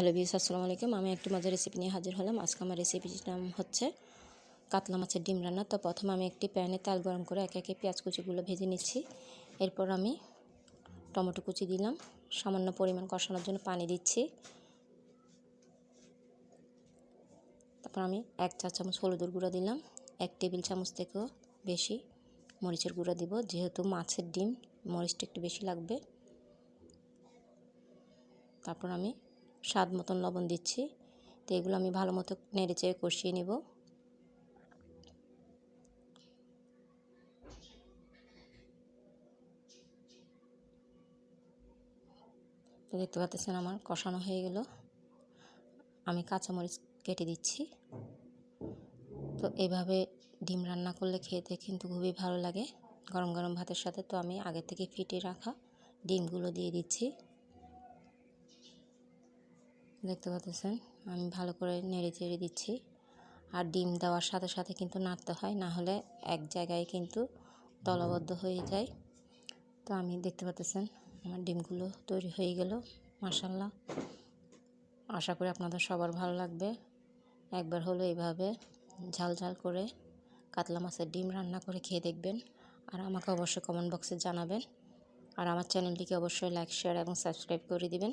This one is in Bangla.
হ্যালো বিউস আসসালামু আলাইকুম। আমি একটু মজার রেসিপি নিয়ে হাজির হলাম। আজকে আমার রেসিপির নাম হচ্ছে কাতলা মাছের ডিম রান্না। তো প্রথমে আমি একটি প্যানে তেল গরম করে একে একে পেঁয়াজ কুচিগুলো ভেজে নিচ্ছি। এরপর আমি টমেটো কুচি দিলাম। সামান্য পরিমাণ কষানোর জন্য পানি দিচ্ছি। তারপর আমি এক চা চামচ হলুদের গুঁড়ো দিলাম। এক টেবিল চামচ থেকেও বেশি মরিচের গুঁড়ো দিব। যেহেতু মাছের ডিম মরিচটা একটু বেশি লাগবে। তারপর আমি স্বাদ মতন লবণ দিচ্ছি। তো এগুলো আমি ভালো মতো নেড়ে চেড়ে কষিয়ে নেব। দেখতে পাচ্ছেন আমার কষানো হয়ে গেল। আমি কাঁচামরিচ কেটে দিচ্ছি। তো এভাবে ডিম রান্না করলে খেতে কিন্তু খুবই ভালো লাগে। গরম গরম ভাতের সাথে তো আমি আগে থেকে ফিটে রাখা ডিমগুলো দিয়ে দিচ্ছি। দেখতে পাচ্ছেন? আমি ভালো করে নেড়ে চেড়ে দিচ্ছি। আর ডিম দেওয়ার সাথে সাথে কিন্তু নাড়তে হয়, না হলে এক জায়গায় কিন্তু দলবদ্ধ হয়ে যায়। তো আমি দেখতে পাচ্ছেন, আমার ডিমগুলো তৈরি হয়ে গেল মাসাল্লাহ আশা করি আপনাদের সবার ভালো লাগবে। একবার হলো এইভাবে ঝাল ঝাল করে কাতলা মাছের ডিম রান্না করে খেয়ে দেখবেন। আর আমাকে অবশ্যই কমেন্ট বক্সে জানাবেন। আর আমার চ্যানেলটিকে অবশ্যই লাইক শেয়ার এবং সাবস্ক্রাইব করে দিবেন।